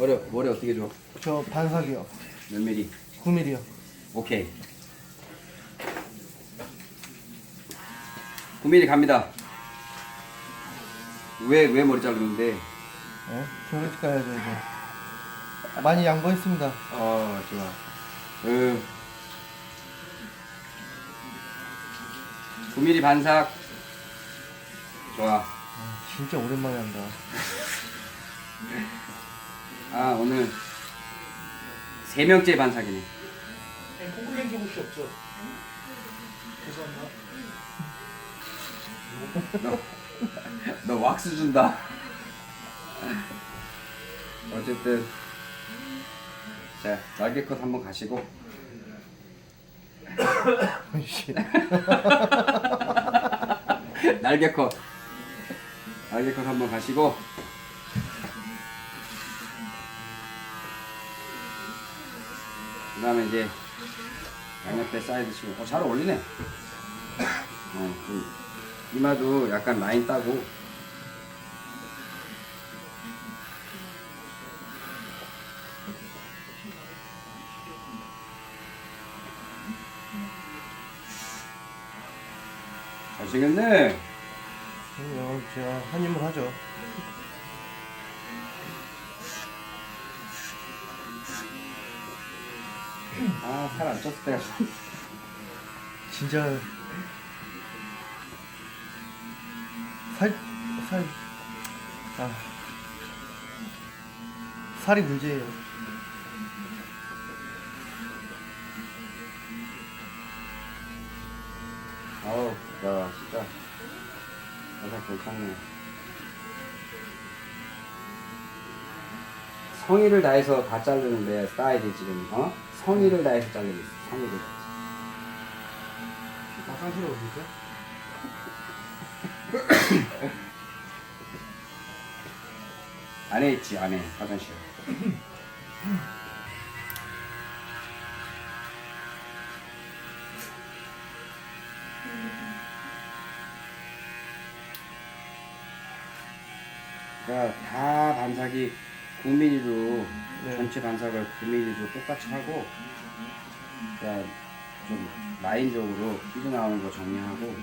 머리 머리 어떻게 줘? 저 반삭이요. 몇 미리? 9mm요. 오케이. 9mm 갑니다. 왜 왜 머리 자르는데? 네? 결혼식 가야죠 이제. 많이 양보했습니다. 어 좋아. 음. 9mm 반삭. 좋아. 아, 진짜 오랜만에 한다. 아 오늘 세 명째 반삭이네. 콩글랭기 혹시 없죠? 죄송합니다. 너, 너 왁스 준다. 어쨌든 자 날개 컷 한번 가시고 씨. 날개 컷 날개 컷 한번 가시고 그 다음에 이제 양옆에 사이드 치고 어, 잘 어울리네. 어, 좀 이마도 약간 라인 따고 잘생겼네. 그럼요. 제가 한 입을 하죠. 아, 살 안 쪘을 때가 좀- 진짜 살, 살, 아, 살이 문제예요. 아우, 야, 진짜. 여자 괜찮네. 성의를 다해서 다 자르는데, 스타일이 지금, 어? 성의를 다해서 자르고 있어, 성의를 다해서. 화장실 어디죠? 안에 있지, 안에, 화장실. 그러니까 다 반삭이 9mm로 네. 전체 반삭을 9mm로 똑같이 하고 그러니까 좀 라인적으로 삐져나오는 거 정리하고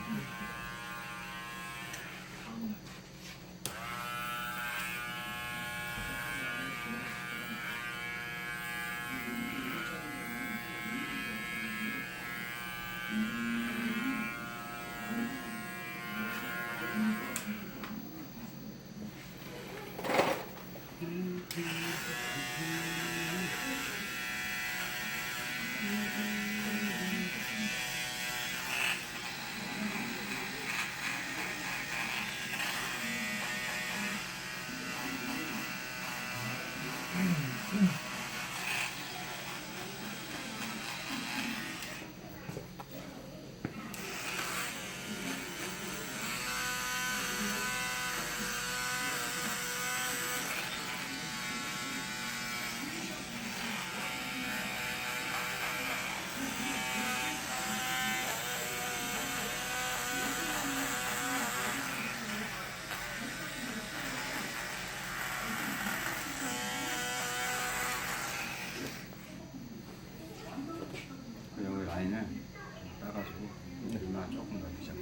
그 여기 라인을 좀 따가지고 이마 조금 더 주자.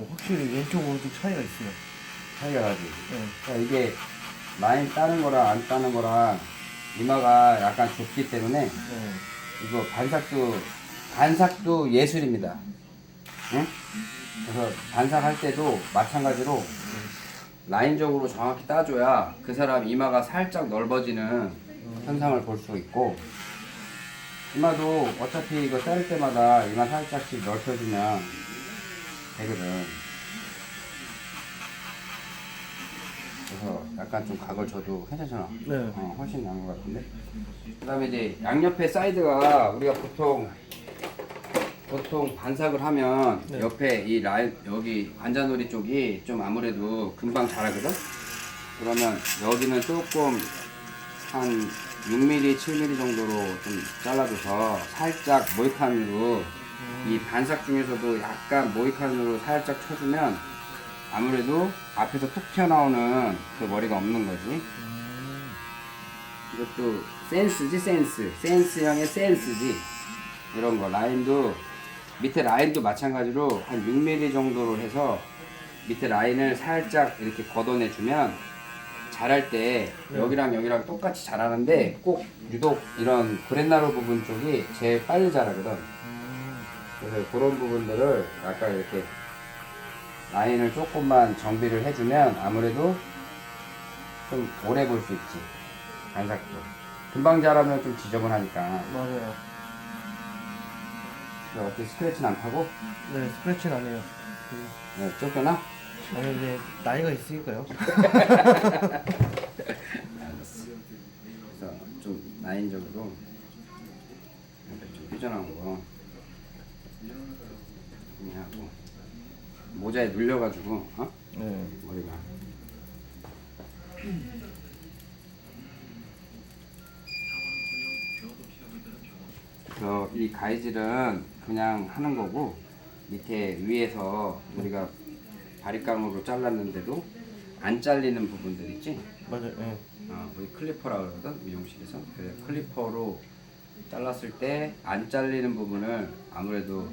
어, 확실히 왼쪽 오른쪽 차이가 있어요. 차이가 나지. 네. 그러니까 이게 라인 따는 거랑 안 따는 거랑 이마가 약간 좁기 때문에 네. 이거 반삭도 반삭도 예술입니다. 응? 그래서 반삭할 때도 마찬가지로 라인적으로 정확히 따줘야 그 사람 이마가 살짝 넓어지는 현상을 볼 수 있고 이마도 어차피 이거 자를 때마다 이마 살짝씩 넓혀주면 되거든. 그래서 약간 좀 각을 줘도 괜찮잖아. 네. 어, 훨씬 나은 것 같은데. 그다음에 이제 양옆에 사이드가 우리가 보통 보통 반삭을 하면 네. 옆에 이 라인 여기 관자놀이 쪽이 좀 아무래도 금방 자라거든. 그러면 여기는 조금 한 6mm, 7mm 정도로 좀 잘라줘서 살짝 모이칸으로 이 반삭 중에서도 약간 모이칸으로 살짝 쳐주면 아무래도 앞에서 툭 튀어나오는 그 머리가 없는 거지. 이것도 센스지 센스. 센스형의 센스지. 이런 거. 라인도 밑에 라인도 마찬가지로 한 6mm 정도로 해서 밑에 라인을 살짝 이렇게 걷어내 주면 자랄 때 여기랑 여기랑 똑같이 자라는데 꼭 유독 이런 그랜나루 부분 쪽이 제일 빨리 자라거든 그래서 그런 부분들을 약간 이렇게 라인을 조금만 정비를 해주면 아무래도 좀 오래 볼 수 있지 반삭도 금방 자라면 좀 지저분하니까 맞아요. 그래서 어떻게 스크래치는 안 타고 네, 스크래치는 안 해요. 네, 쫓겨나? 아니, 이제 나이가 있으니까요. 알았어 그래서 좀 라인적으로 이렇게 좀 삐져나온 거 정리 하고 모자에 눌려가지고 어? 네. 머리가 그래서 이 가위질은 그냥 하는 거고 밑에 위에서 우리가 바리깡으로 잘랐는데도 안 잘리는 부분들 있지? 맞아요. 네. 어, 우리 클리퍼라 그러거든 미용실에서 그래 클리퍼로 잘랐을 때 안 잘리는 부분을 아무래도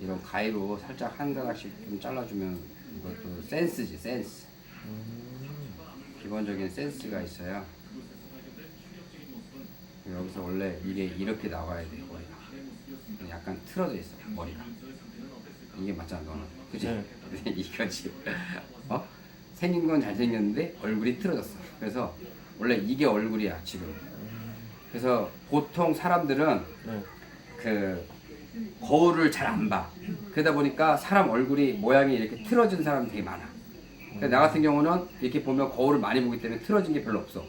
이런 가위로 살짝 한 가닥씩 좀 잘라주면 이것도 센스지 센스 기본적인 센스가 있어요 여기서 원래 이게 이렇게 나와야 돼 머리가 약간 틀어져 있어 머리가 이게 맞잖아 너는 그치? 네. 이거지 어? 생긴 건 잘생겼는데 얼굴이 틀어졌어 그래서 원래 이게 얼굴이야 지금 그래서 보통 사람들은 네. 그 거울을 잘 안 봐. 그러다 보니까 사람 얼굴이 모양이 이렇게 틀어진 사람이 되게 많아. 근데 나 같은 경우는 이렇게 보면 거울을 많이 보기 때문에 틀어진 게 별로 없어.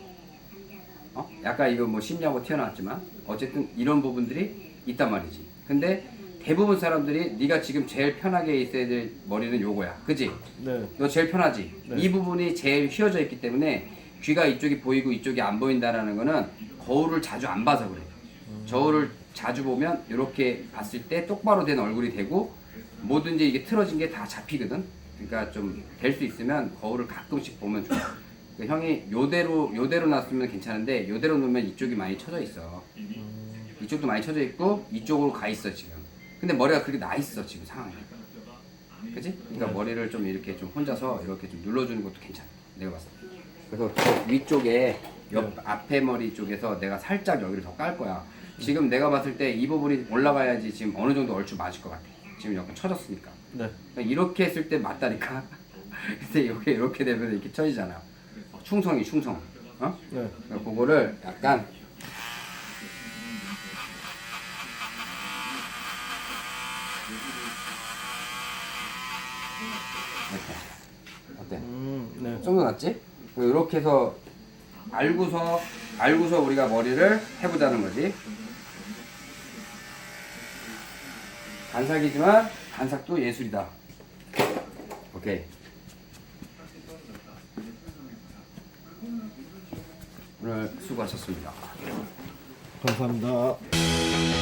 어? 약간 이거 뭐 심리하고 튀어나왔지만 어쨌든 이런 부분들이 있단 말이지. 근데 대부분 사람들이 네가 지금 제일 편하게 있어야 될 머리는 요거야. 그지? 네. 너 제일 편하지? 네. 이 부분이 제일 휘어져 있기 때문에 귀가 이쪽이 보이고 이쪽이 안 보인다라는 거는 거울을 자주 안 봐서 그래. 저울을 자주 보면 이렇게 봤을 때 똑바로 된 얼굴이 되고 뭐든지 이게 틀어진 게 다 잡히거든. 그러니까 좀 될 수 있으면 거울을 가끔씩 보면 좋아. 그 형이 요대로 요대로 놨으면 괜찮은데 요대로 놓으면 이쪽이 많이 쳐져 있어. 이쪽도 많이 쳐져 있고 이쪽으로 가 있어 지금. 근데 머리가 그렇게 나 있어 지금 상황이. 그지? 그러니까 머리를 좀 이렇게 좀 혼자서 이렇게 좀 눌러주는 것도 괜찮아. 내가 봤을 때. 그래서 저 위쪽에 옆 앞에 머리 쪽에서 내가 살짝 여기를 더 깔 거야. 지금 내가 봤을 때 이 부분이 올라가야지 지금 어느 정도 얼추 맞을 것 같아. 지금 약간 쳐졌으니까. 네. 그러니까 이렇게 했을 때 맞다니까. 근데 이게 이렇게 되면 이렇게 쳐지잖아. 충성이 충성. 어? 네. 그러니까 그거를 약간 이렇게 어때? 음, 네. 이렇게 해서 알고서 알고서 우리가 머리를 해보자는 거지. 반삭이지만 반삭도 예술이다. 오케이. 오늘 수고하셨습니다. 감사합니다.